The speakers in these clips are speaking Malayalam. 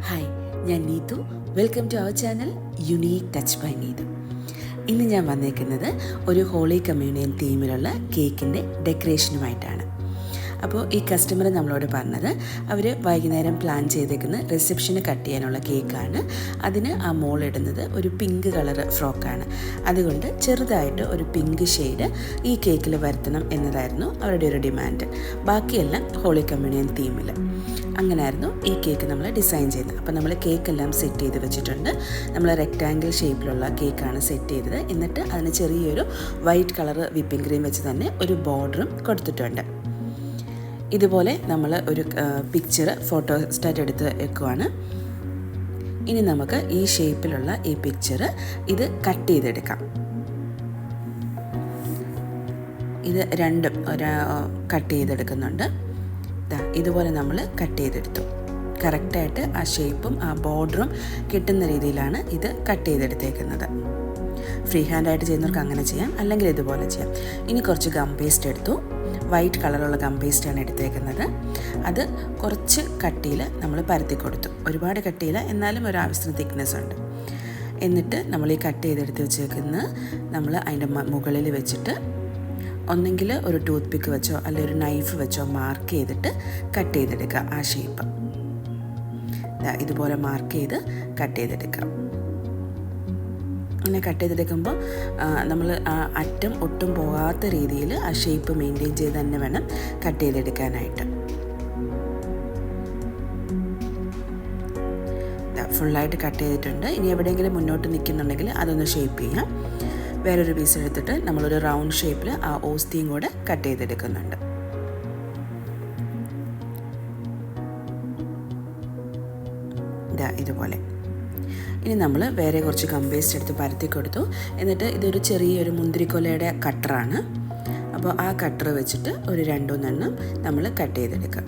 ഹായ് ഞാൻ Neethu welcome to our channel unique touch by Neethu ഇന്ന് ഞാൻ വന്നേക്കുന്നത് ഒരു ഹോളി കമ്മ്യൂണിയൻ തീമിലുള്ള കേക്കിന്റെ ഡെക്കറേഷനുമായിട്ടാണ് അപ്പോൾ ഈ കസ്റ്റമർ നമ്മളോട് പറഞ്ഞത് അവർ വൈകുന്നേരം പ്ലാൻ ചെയ്തേക്കുന്ന റിസപ്ഷന് കട്ട് ചെയ്യാനുള്ള കേക്കാണ് അതിന് ആ മോൾ ഇടുന്നത് ഒരു പിങ്ക് കളർ ഫ്രോക്കാണ്. അതുകൊണ്ട് ചെറുതായിട്ട് ഒരു പിങ്ക് ഷെയ്ഡ് ഈ കേക്കിൽ വരുത്തണം എന്നതായിരുന്നു അവരുടെ ഒരു ഡിമാൻഡ് ബാക്കിയെല്ലാം ഹോളി കമ്മ്യൂണിയൻ തീമിൽ അങ്ങനെയായിരുന്നു ഈ കേക്ക് നമ്മൾ ഡിസൈൻ ചെയ്യുന്നത്. അപ്പോൾ നമ്മൾ കേക്ക് എല്ലാം സെറ്റ് ചെയ്ത് വെച്ചിട്ടുണ്ട്. നമ്മൾ റെക്റ്റാങ്കിൾ ഷേപ്പിലുള്ള കേക്കാണ് സെറ്റ് ചെയ്തത്. എന്നിട്ട് അതിന് ചെറിയൊരു വൈറ്റ് കളർ വിപ്പിംഗ് ക്രീം വെച്ച് തന്നെ ഒരു ബോർഡറും കൊടുത്തിട്ടുണ്ട്. ഇതുപോലെ നമ്മൾ ഒരു പിക്ചർ ഫോട്ടോ സ്റ്റാറ്റ് എടുത്ത് വെക്കുവാണ്. ഇനി നമുക്ക് ഈ ഷേപ്പിലുള്ള ഈ പിക്ചർ ഇത് കട്ട് ചെയ്തെടുക്കാം. ഇത് രണ്ടും ഒരു കട്ട് ചെയ്തെടുക്കുന്നുണ്ട്. ഇതുപോലെ നമ്മൾ കട്ട് ചെയ്തെടുത്തു. കറക്റ്റായിട്ട് ആ ഷേപ്പും ആ ബോർഡറും കിട്ടുന്ന രീതിയിലാണ് ഇത് കട്ട് ചെയ്തെടുത്തേക്കുന്നത്. ഫ്രീ ഹാൻഡായിട്ട് ചെയ്യുന്നവർക്ക് അങ്ങനെ ചെയ്യാം അല്ലെങ്കിൽ ഇതുപോലെ ചെയ്യാം. ഇനി കുറച്ച് ഗം പേസ്റ്റ് എടുത്തു. വൈറ്റ് കളറുള്ള ഗം പേസ്റ്റാണ് എടുത്തേക്കുന്നത്. അത് കുറച്ച് കട്ടിയിൽ നമ്മൾ പരത്തി കൊടുത്തു. ഒരുപാട് കട്ടിയിൽ എന്നാലും ഒരു ആവശ്യത്തിന് തിക്നെസ് ഉണ്ട്. എന്നിട്ട് നമ്മൾ ഈ കട്ട് ചെയ്തെടുത്ത് വെച്ചേക്കുന്ന നമ്മൾ അതിന്റെ മുകളിൽ വെച്ചിട്ട് ഒന്നെങ്കിൽ ഒരു ടൂത്ത് പിക്ക് വെച്ചോ അല്ലെങ്കിൽ ഒരു നൈഫ് വെച്ചോ മാർക്ക് ചെയ്തിട്ട് കട്ട് ചെയ്തെടുക്കുക ആ ഷേപ്പ് ഇതുപോലെ മാർക്ക് ചെയ്ത് കട്ട് ചെയ്തെടുക്കാം അങ്ങനെ കട്ട് ചെയ്തെടുക്കുമ്പോൾ നമ്മൾ ആ അറ്റം ഒട്ടും പോകാത്ത രീതിയിൽ ആ ഷേപ്പ് മെയിന്റെയിൻ ചെയ്ത് തന്നെ വേണം കട്ട് ചെയ്തെടുക്കാനായിട്ട്. ഫുള്ളായിട്ട് കട്ട് ചെയ്തിട്ടുണ്ട്. ഇനി എവിടെയെങ്കിലും മുന്നോട്ട് നിൽക്കുന്നുണ്ടെങ്കിൽ അതൊന്ന് ഷേപ്പ് ചെയ്യാം. വേറൊരു പീസ് എടുത്തിട്ട് നമ്മളൊരു റൗണ്ട് ഷേപ്പിൽ ആ ഓസ്തിയും കൂടെ കട്ട് ചെയ്തെടുക്കുന്നുണ്ട്. ഇതാ ഇതുപോലെ. ഇനി നമ്മൾ വേറെ കുറച്ച് കമ്പേസ്റ്റ് എടുത്ത് പരത്തി കൊടുത്തു. എന്നിട്ട് ഇതൊരു ചെറിയൊരു മുന്തിരിക്കൊലയുടെ കട്ടറാണ് അപ്പോൾ ആ കട്ടർ വെച്ചിട്ട് ഒരു രണ്ടൂന്നെണ്ണം നമ്മൾ കട്ട് ചെയ്തെടുക്കുക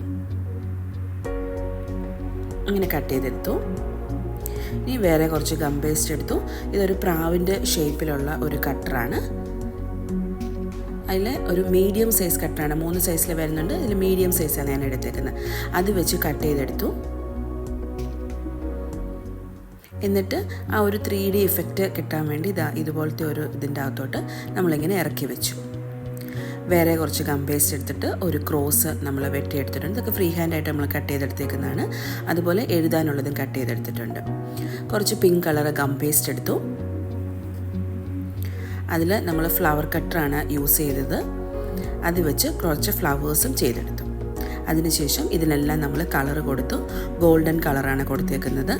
അങ്ങനെ കട്ട് ചെയ്തെടുത്തു. ഇനി വേറെ കുറച്ച് പേസ്റ്റ് എടുത്തു. ഇതൊരു പ്രാവിന്റെ ഷേപ്പിലുള്ള ഒരു കട്ടറാണ് അതിൽ ഒരു മീഡിയം സൈസ് കട്ടറാണ് മൂന്ന് സൈസിൽ വരുന്നുണ്ട്. ഇതിൽ മീഡിയം സൈസാണ് ഞാൻ എടുത്തേക്കുന്നത്. അത് വെച്ച് കട്ട് ചെയ്തെടുത്തു. എന്നിട്ട് ആ ഒരു ത്രീ ഡി ഇഫക്റ്റ് കിട്ടാൻ വേണ്ടി ഇതാ ഇതുപോലത്തെ ഒരു ഇതിന്റെ അകത്തോട്ട് നമ്മളിങ്ങനെ ഇറക്കി വെച്ചു. വേറെ കുറച്ച് കമ്പേസ്റ്റ് എടുത്തിട്ട് ഒരു ക്രോസ് നമ്മൾ വെട്ടിയെടുത്തിട്ടുണ്ട്. ഇതൊക്കെ ഫ്രീ ഹാൻഡ് ആയിട്ട് നമ്മൾ കട്ട് ചെയ്തെടുത്തേക്കുന്നതാണ്. അതുപോലെ എഴുതാനുള്ളതും കട്ട് ചെയ്തെടുത്തിട്ടുണ്ട്. കുറച്ച് പിങ്ക് കളർ കമ്പേസ്റ്റ് എടുത്തു. അതിൽ നമ്മൾ ഫ്ലവർ കട്ടറാണ് യൂസ് ചെയ്തത്. അത് വെച്ച് കുറച്ച് ഫ്ലവേഴ്സും ചെയ്തെടുത്തു. അതിനുശേഷം ഇതിനെല്ലാം നമ്മൾ കളർ കൊടുത്തു. ഗോൾഡൻ കളറാണ് കൊടുത്തേക്കുന്നത്.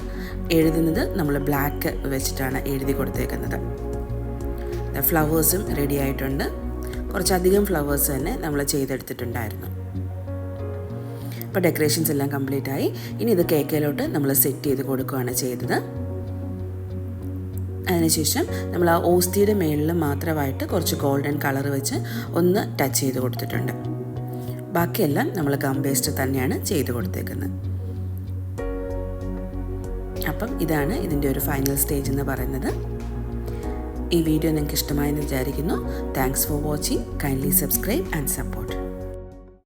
എഴുതുന്നത് നമ്മൾ ബ്ലാക്ക് വെച്ചിട്ടാണ് എഴുതി കൊടുത്തേക്കുന്നത്. ഫ്ലവേഴ്സും റെഡി ആയിട്ടുണ്ട്. കുറച്ചധികം ഫ്ലവേഴ്സ് തന്നെ നമ്മൾ ചെയ്തെടുത്തിട്ടുണ്ടായിരുന്നു. അപ്പോൾ ഡെക്കറേഷൻസ് എല്ലാം കംപ്ലീറ്റ് ആയി. ഇനി ഇത് കേക്കിലോട്ട് നമ്മൾ സെറ്റ് ചെയ്ത് കൊടുക്കുകയാണ് ചെയ്തത്. അതിനുശേഷം നമ്മൾ ആ ഓസ്തിയുടെ മേളിൽ മാത്രമായിട്ട് കുറച്ച് ഗോൾഡൻ കളർ വെച്ച് ഒന്ന് ടച്ച് ചെയ്ത് കൊടുത്തിട്ടുണ്ട്. ബാക്കിയെല്ലാം നമ്മൾ ഗം പേസ്റ്റ് തന്നെയാണ് ചെയ്ത് കൊടുത്തേക്കുന്നത്. അപ്പം ഇതാണ് ഇതിന്റെ ഒരു ഫൈനൽ സ്റ്റേജ് എന്ന് പറയുന്നത്. ഈ വീഡിയോ നിങ്ങൾക്ക് ഇഷ്ടമായെന്ന് വിചാരിക്കുന്നു. Thanks for watching kindly subscribe and support